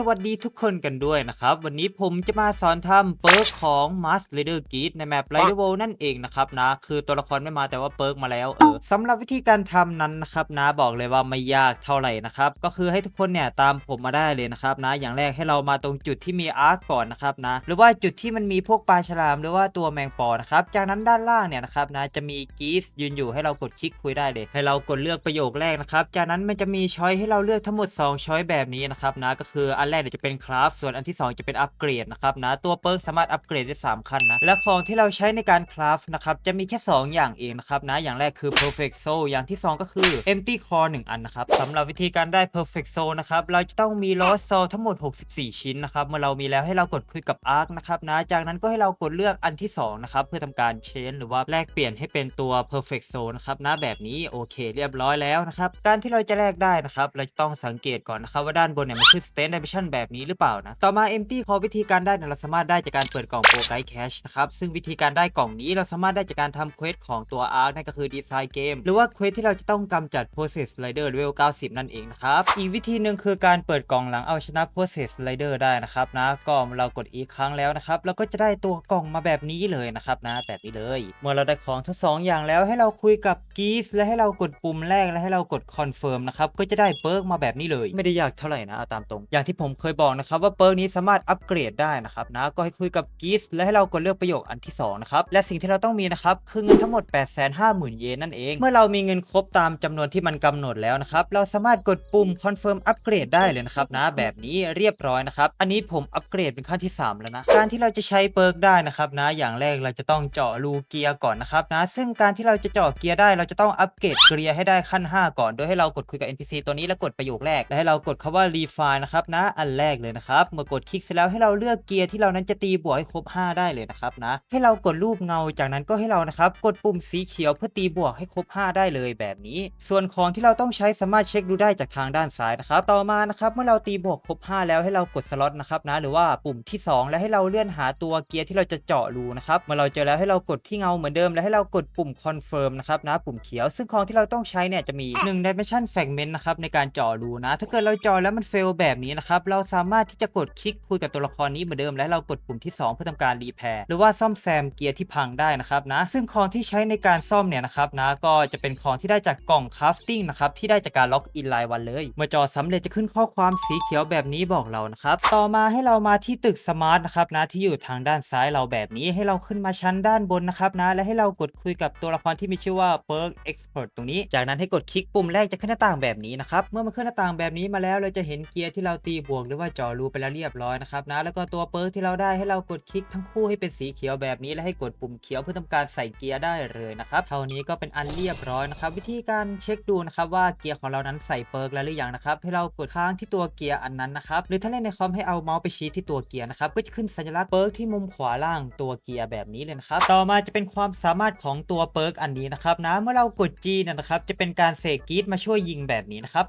สวัสดีทุกคนกันด้วยนะครับ วันนี้ผมจะมาสอนทำเปิร์กของ Mask Leader g e e ในแมป Rider w o l นั่นเองนะครับนะ คือตัวละครไม่มาแต่ว่าเปิร์กมาแล้วเออสำหรับวิธีการทำนั้นนะครับนะบอกเลยว่าไม่ยากเท่าไหร่นะครับ ก็คือให้ทุกคนเนี่ยตามผมมาได้เลยนะครับนะ อย่างแรกให้เรามาตรงจุดที่มีอาร์คก่อนนะครับนะ หรือว่าจุดที่มันมีพวกปลาฉลาม หรือว่าตัวแมงปอนะครับ จากนั้นด้านล่างเนี่ยนะครับนะจะมีกีสยืนอยู่ให้เรากดคลิกคุยได้เลย ให้เรากดเลือกประโยคแรกนะครับ จากนั้นมันจะมีช้อยให้เราเลือกทั้งหมด 2 ช้อยแบบนี้นะครับนะก็คืออันแรกเนี่ยจะเป็นคราฟส่วนอันที่ 2 จะเป็นอัปเกรดนะครับนะตัวเปิร์กสามารถอัปเกรดได้ 3 ขั้นนะและของที่เราใช้ในการคราฟนะครับจะมีแค่ 2 อย่างเองนะครับนะอย่างแรกคือ perfect soul อย่างที่ 2 ก็คือ empty core 1 อันนะครับสำหรับวิธีการได้ perfect soul นะครับเราจะต้องมี lost soul ทั้งหมด 64 ชิ้นนะครับเมื่อเรามีแล้วให้เรากดคุยกับ arc นะครับนะจากนั้นก็ให้เรากดเลือกอันที่2นะครับเพื่อทำการ change หรือว่าแลกเปลี่ยนให้เป็นตัว perfect soul นะครับนะแบบนี้โอเคเรียบร้อยแล้วนะครับการที่เราจะแลกได้นะครับเราจะต้องสังเกตก่อนนะครับว่าด้านบนเนี่ยมันคือ state dimension แบบนี้หรือเปล่านะ ต่อมา empty core วิธีการได้เราสามารถได้จากการเปิดกล่อง pro guide cache นะครับ ซึ่งวิธีการได้กล่องนี้เราสามารถได้จากการทำเควสของตัว arc นั่นก็คือ design game หรือว่าเควสที่เราจะต้องกำจัด process slider level 90 นั่นเองนะครับอีกวิธีหนึ่งคือการเปิดกล่องหลังเอาชนะ process slider ได้นะครับนะก็เรากดอีกครั้งแล้วนะครับเราก็จะได้ตัวกล่องมาแบบนี้เลยนะครับนะแบบนี้เลย เมื่อเราได้ของทั้งสองอย่างแล้วให้เราคุยกับกีสและให้เรากดปุ่มแรกและให้เรากด confirm นะครับก็จะได้เปิร์กมาแบบนี้เลย ไม่ได้ยากเท่าไหร่นะเอาตามตรง อย่างที่ผมผมเคยบอกนะครับว่าเปิร์กนี้สามารถอัปเกรดได้นะครับนะก็ให้คุยกับกีสและให้เรากดเลือกประโยคอันที่สองนะครับและสิ่งที่เราต้องมีนะครับคือเงินทั้งหมด 850,000 เยนนั่นเอง เมื่อเรามีเงินครบตามจำนวนที่มันกำหนดแล้วนะครับเราสามารถกดปุ่ม confirm อัปเกรดได้เลยนะครับนะแบบนี้เรียบร้อยนะครับอันนี้ผมอัปเกรดเป็นขั้นที่ 3 แล้วนะการที่เราจะใช้เปิร์กได้นะครับนะอย่างแรกเราจะต้องเจาะรูเกียร์ก่อนนะครับนะซึ่งการที่เราจะเจาะเกียร์ได้เราจะต้องอัปเกรดเกียร์ให้ได้ขั้น 5 ก่อน โดยให้เรากดคุยกับ NPC ตัวนี้แล้วกดประโยคแรก และให้เรากดคำว่า refine นะครับนะอันแรกเลยนะครับ เมื่อกดคลิกเสร็จแล้วให้เราเลือกเกียร์ที่เรานั้นจะตีบวกให้ครบ 5 ได้เลยนะครับนะ ให้เรากดรูปเงาจากนั้นก็ให้เรานะครับกดปุ่มสีเขียวเพื่อตีบวกให้ครบ 5 ได้เลยแบบนี้ ส่วนของที่เราต้องใช้สามารถเช็คดูได้จากทางด้านซ้ายนะครับ ต่อมานะครับเมื่อเราตีบวกครบ 5 แล้วให้เรากดสล็อตนะครับนะหรือว่าปุ่มที่ 2 แล้วให้เราเลื่อนหาตัวเกียร์ที่เราจะเจาะรูนะครับเมื่อเราเจอแล้วให้เรากดที่เงาเหมือนเดิมแล้วให้เรากดปุ่ม confirm นะครับนะปุ่มเขียว ซึ่งของที่เราต้องใช้เนี่ยจะมี1 dimension fragment นะครับในการเจาะรูนะ ถ้าเกิดเราเจาะแล้วมัน fail แบบนี้นะครับเราสามารถที่จะกดคลิกคุยกับตัวละครนี้เหมือนเดิมและเรากดปุ่มที่ 2 เพื่อทำการรีแพร์หรือว่าซ่อมแซมเกียร์ที่พังได้นะครับนะซึ่งของที่ใช้ในการซ่อมเนี่ยนะครับนะก็จะเป็นของที่ได้จากกล่อง crafting นะครับที่ได้จากการล็อกอินไลน์วันเลยเมื่อจอสำเร็จจะขึ้นข้อความสีเขียวแบบนี้บอกเรานะครับต่อมาให้เรามาที่ตึกสมาร์ทนะครับนะที่อยู่ทางด้านซ้ายเราแบบนี้ให้เราขึ้นมาชั้นด้านบนนะครับนะและให้เรากดคุยกับตัวละครที่มีชื่อว่า Perk Expert ตรงนี้ จากนั้นให้กดคลิกปุ่มแรกจะขึ้นหน้าต่างแบบนี้นะครับเมื่อมันขึ้นหน้าต่างแบบนี้มาแล้วเราจะเห็นเกียร์ที่เราตีบวกหรือว่าจาะรูไปแล้วเรียบร้อยนะครับนะแล้วก็ตัวเปิร์กที่เราได้ให้เรากดคลิกทั้งคู่ให้เป็นสีเขียวแบบนี้และให้กดปุ่มเขียวเพื่อทำการใส่เกียร์ได้เลยนะครับเท่านี้ก็เป็นอันเรียบร้อยนะครับวิธีการเช็คดูนะครับว่าเกียร์ของเรานั้นใส่เปิร์กแล้วหรือยังนะครับให้เรากดค้างที่ตัวเกียร์อันนั้นนะครับหรือถ้าเล่นในคอมให้เอาเมาส์ไปชี้ที่ตัวเกียร์นะครับก็จะขึ้นสัญลักษณ์เปิร์กที่มุมขวาล่างตัวเกียร์แบบนี้เลยนะครับต่อมาจะเป็นความสามารถของตัวเปิร์กอันนี้นะครับนะเมื่อเรากด G นะครับจะเป็นการเสกกีดมาช่วยยิงแบบนี้นะครับ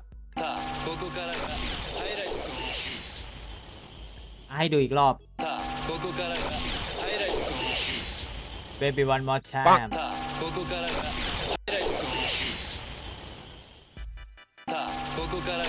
ให้ดูอีกรอบ さあここからがハイライトの練習 baby one more time さあここからが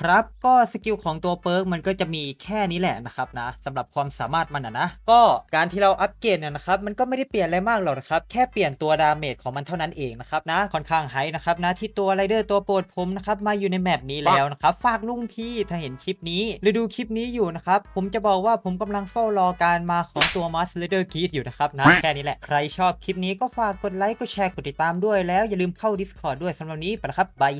ครับ ก็สกิลของตัวเปิร์กมันก็จะมีแค่นี้แหละนะครับนะสำหรับความสามารถมันนะนะก็การที่เราอัปเกรดเนี่ยนะครับมันก็ไม่ได้เปลี่ยนอะไรมากหรอกนะครับแค่เปลี่ยนตัวดาเมจของมันเท่านั้นเองนะครับนะค่อนข้างไฮนะครับนะที่ตัวไรเดอร์ตัวโปรดผมนะครับมาอยู่ในแมปนี้แล้วนะครับฝากลุงพี่ถ้าเห็นคลิปนี้ หรือดูคลิปนี้อยู่นะครับผมจะบอกว่าผมกำลังเฝ้ารอการมาของตัวมัสเลเดอร์กีดอยู่นะครับนะแค่นี้แหละใครชอบคลิปนี้ก็ฝากกดไลค์กดแชร์กดติดตามด้วยแล้วอย่าลืมเข้า Discord ด้วยสำหรับนนี้ไปแล้วครับบาย